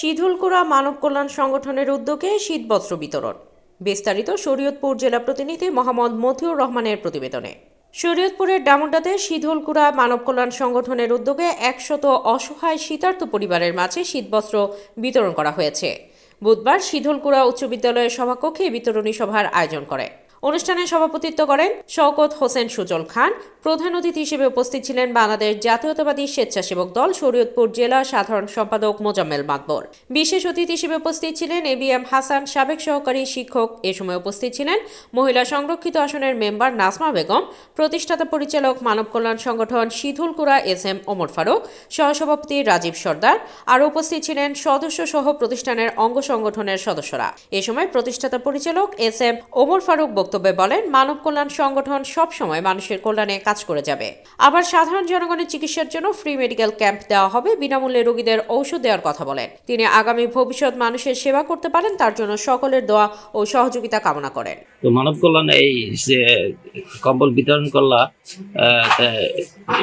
শীতলকুড়া মানব কল্যাণ সংগঠনের উদ্যোগে শীতবস্ত্র বিতরণ। বিস্তারিত শরীয়তপুর জেলা প্রতিনিধি মোহাম্মদ মতিউর রহমানের প্রতিবেদনে। শরীয়তপুরের ডামুডাতে শীতলকুড়া মানব কল্যাণ সংগঠনের উদ্যোগে একশত অসহায় শীতার্থ পরিবারের মাঝে শীতবস্ত্র বিতরণ করা হয়েছে। বুধবার শীতলকুড়া উচ্চ বিদ্যালয়ের সভাকক্ষে বিতরণী সভার আয়োজন করে। অনুষ্ঠানে সভাপতিত্ব করেন শওকত হোসেন সুজল খান। প্রধান অতিথি হিসেবে উপস্থিত ছিলেন বাংলাদেশ জাতীয়তাবাদী স্বেচ্ছাসেবক দল শরীয়তপুর জেলা সাধারণ সম্পাদক মোজাম্মেল মাকবর। বিশেষ অতিথি হিসেবে উপস্থিত ছিলেন এ বি এম হাসান সাবেক সহকারী শিক্ষক। এ সময় উপস্থিত ছিলেন মহিলা সংরক্ষিত আসনের মেম্বার নাজমা বেগম, প্রতিষ্ঠাতা পরিচালক মানব কল্যাণ সংগঠন শীতলকুড়া এস এম ওমর ফারুক, সহসভাপতি রাজীব সর্দার, আরও উপস্থিত ছিলেন সদস্য সহ প্রতিষ্ঠানের অঙ্গ সংগঠনের সদস্যরা। এ সময় প্রতিষ্ঠাতা পরিচালক এস এম ওমর ফারুক বক্তব্যে বলেন, মানব কল্যাণ সংগঠন সবসময় মানুষের কল্যাণে কাজ করে যাবে। আবার সাধারণ জনগণের চিকিৎসার জন্য ফ্রি মেডিকেল ক্যাম্প দেওয়া হবে, বিনামূল্যে রোগীদের ঔষধ দেওয়ার কথা বলেন। তিনি আগামী ভবিষ্যৎ মানুষের সেবা করতে পারেন, তার জন্য সকলের দোয়া ও সহযোগিতা কামনা করেন। তো মানব কল্যাণ এই যে কম্বল বিতরণ করলা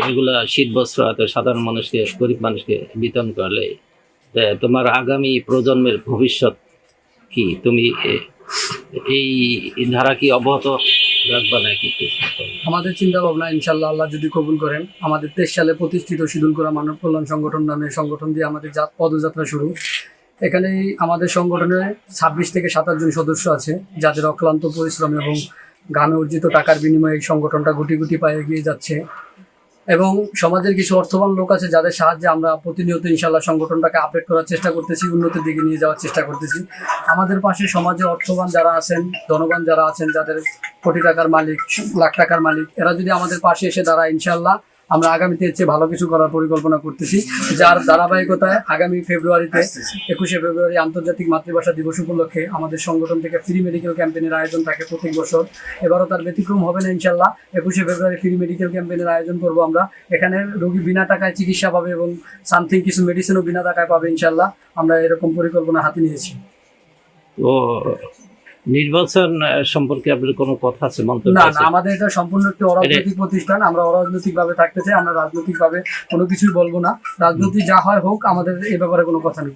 এগুলা শীত, বস্ত্র সাধারণ মানুষকে, গরিব মানুষকে বিতরণ করলে তোমার আগামী প্রজন্মের ভবিষ্যৎ কি? তুমি এই ধারা কি অব্যাহত রাখবা নাকি আমাদের চিন্তা ভাবনা ইনশাল্লাহ আল্লাহ যদি কবুল করেন, আমাদের তেইশ সালে প্রতিষ্ঠিত সিদুল করা মানব কল্যাণ সংগঠন নামে সংগঠন দিয়ে আমাদের পদযাত্রা শুরু। এখানে আমাদের সংগঠনে ছাব্বিশ থেকে সাতাশ জন সদস্য আছে, যাদের অক্লান্ত পরিশ্রম এবং ঘামে অর্জিত টাকার বিনিময়ে এই সংগঠনটা গুটি গুটি পায়ে এগিয়ে যাচ্ছে। এবং সমাজের কিছু অর্থবান লোক আছে যাদের সাহায্যে আমরা প্রতিনিয়ত ইনশাল্লাহ সংগঠনটাকে আপডেট করার চেষ্টা করতেছি, উন্নতির দিকে নিয়ে যাওয়ার চেষ্টা করতেছি। আমাদের পাশে সমাজে অর্থবান যারা আছেন, ধনবান যারা আছেন, যাদের কোটি টাকার মালিক, লাখ টাকার মালিক, এরা যদি আমাদের পাশে এসে দাঁড়ায় ইনশাল্লাহ আমরা আগামীতে চেয়ে ভালো কিছু করার পরিকল্পনা করতেছি। যার ধারাবাহিকতায় আগামী ফেব্রুয়ারিতে একুশে ফেব্রুয়ারি আন্তর্জাতিক মাতৃভাষা দিবস উপলক্ষে আমাদের সংগঠন থেকে ফ্রি মেডিকেল ক্যাম্পেনের আয়োজন থাকে প্রত্যেক বছর। এবারও তার ব্যতিক্রম হবে না ইনশাল্লাহ একুশে ফেব্রুয়ারি ফ্রি মেডিকেল ক্যাম্পেনের আয়োজন করব আমরা। এখানে রোগী বিনা টাকায় চিকিৎসা পাবে এবং সামথিং কিছু মেডিসিনও বিনা টাকায় পাবে ইনশাল্লাহ আমরা এরকম পরিকল্পনা হাতে নিয়েছি। তো নির্বাচন সম্পর্কে আপনার কোনো কথা আছে মন্তব্য না না আমাদের এটা সম্পূর্ণ একটি অরাজনৈতিক প্রতিষ্ঠান আমরা অরাজনৈতিক ভাবে থাকতে চাই আমরা রাজনৈতিক ভাবে কোনো কিছুই বলব না। রাজনীতি যা হয় হোক আমাদের এ ব্যাপারে কোনো কথা নেই।